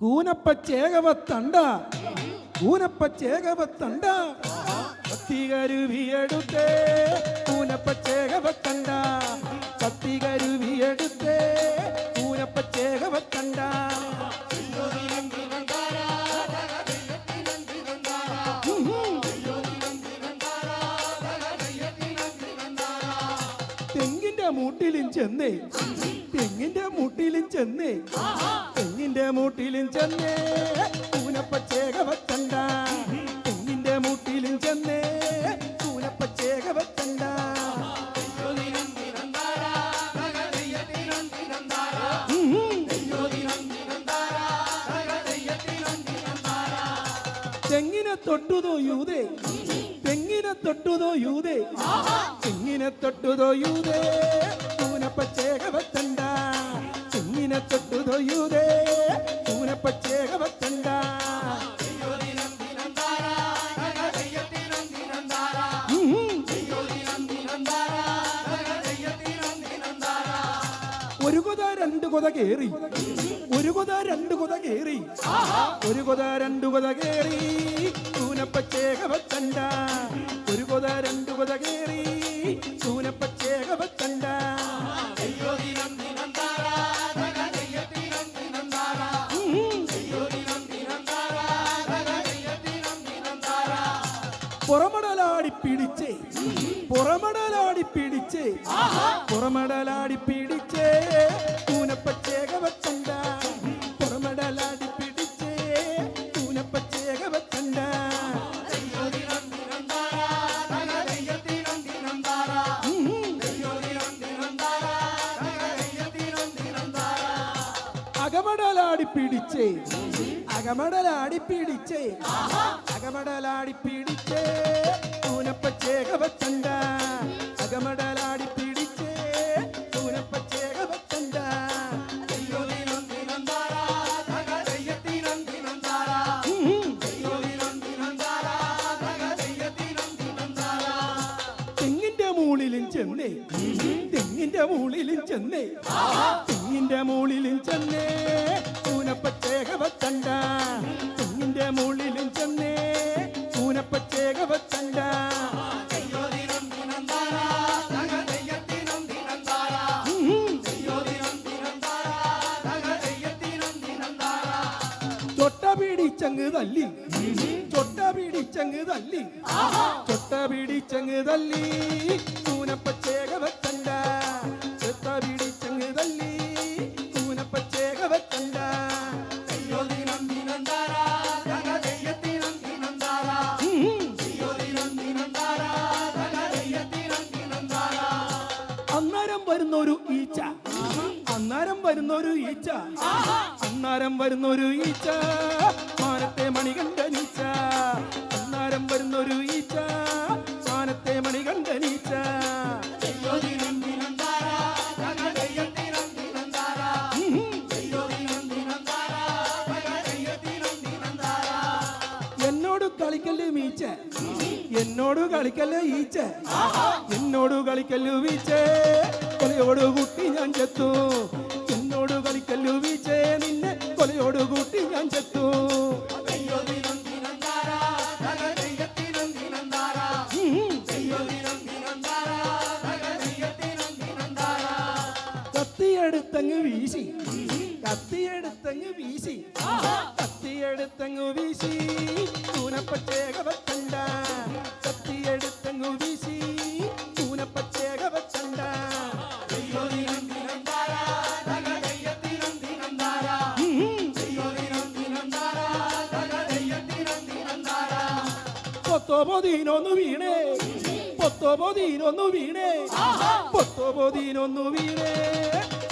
കൂനപ്പച്ചേകവത്തണ്ട. കൂനപ്പച്ചേകവത്തണ്ട. സത്തികരുവിയെടുത്തേ കൂനപ്പച്ചേകവത്തണ്ട. സത്തികരുവിയെടുത്തേ കൂനപ്പച്ചേകവത്തണ്ട. മൂട്ടിലും ചെന്നേ. തെങ്ങിന്റെ മൂട്ടിലും ചെന്നേ. തെങ്ങിന്റെ മൂട്ടിലും ചെന്നേ. കൂനപ്പച്ചേകവത്തണ്ട തെങ്ങിന്റെ മൂട്ടിലും ചെന്നേ. കൂനപ്പച്ചേകവത്തണ്ട തെങ്ങിനെ തൊട്ടുതോ യൂതേ? തെങ്ങിനെ തൊട്ടുതോ യൂതേ? തെങ്ങിനെ തൊട്ടുതോ യൂതേ? പൂനപ്പച്ചേകവത്തണ്ട തെങ്ങിനെ തൊട്ടുതോ യൂതേ? പൂനപ്പച്ചേകവത്തണ്ട ഒരു കൊത രണ്ട് കൊത കേറി. ഒരു കൊത രണ്ടു കൊത കേറി. ഒരു കൊത രണ്ടു കൊത കേറി. സൂനപ്പച്ചേകണ്ട ഒരു കൊത രണ്ടു കൊത കേറി. കൂനപ്പച്ചേകവത്തണ്ട പുറമടലാടി പിടിച്ചേ. പുറമടലാടി പിടിച്ചേ. പുറമടലാടി പിടിച്ചേ. കൂനപ്പച്ചേകവത്തണ്ട അകമടലാടി പിടിച്ചേ. അകമടലാടി പിടിച്ചേ. അകമടലാടി പിടിച്ചേ. കൂനപ്പച്ചേകവത്തണ്ട അകമടലാടി പിടിച്ചേ. കൂനപ്പച്ചേകവത്തണ്ട തെങ്ങിന്റെ മൂളിലും ചെന്നേ. തെങ്ങിന്റെ മൂളിലും ചെന്നേ. തെങ്ങിന്റെ മുകളിലും ചെന്നേ കൂനപ്പച്ചേകവത്തണ്ട തെങ്ങിന്റെ മുകളിലും ചെന്നേ കൂനപ്പച്ചേകവത്തണ്ട ചൊട്ട പിടിച്ചങ്ങ് തല്ലി. ചൊട്ട പിടിച്ചങ്ങ് തല്ലി. ചൊട്ട പിടിച്ചങ്ങ് തല്ലി. കൂനപ്പച്ചേകവത്തണ്ട ചൊട്ട പിടിച്ചങ്ങ് തല്ലി. അന്നേരം വരുന്നൊരു ഈച്ച. അന്നേരം വരുന്നൊരു ഈച്ച. അന്നേരം വരുന്നൊരു ഈച്ച. മാനത്തെ മണികണ്ഠ നീച്ച. അന്നേരം വരുന്നൊരു ഈച്ച. മാനത്തെ മണികണ്ഠ നീച്ച. എന്നോട് കളിക്കല്ലേ മീച്ച. എന്നോട് കളിക്കല്ലേ ഈച്ച. എന്നോട് കളിക്കല്ലു വീച്ചേ. കൊലയോട് കൂട്ടി ഞാൻ ചെത്തു. എന്നോട് കളിക്കല്ലു വീച്ചേ നിന്നെ കൊലയോട് കൂട്ടി ഞാൻ ചെത്തു. കത്തിയെടുത്തങ്ങ് വീശി കത്തിയെടുത്തങ്ങ് വീശി കത്തിയെടുത്തങ്ങ് വീശി. കൂനപ്പച്ചേകവത്തണ്ട പൊത്തോപൊതീനൊന്നു വീണേ. പൊത്തോപൊതീനൊന്നു വീണേ. പൊത്തോപൊതീനൊന്നു വീണേ.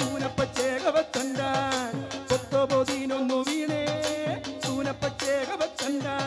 തൂനപ്പച്ചേകവത്തണ്ടാൻ പൊത്തോപൊതീനൊന്നു വീണേ. തൂനപ്പച്ചേകവത്തണ്ടാൻ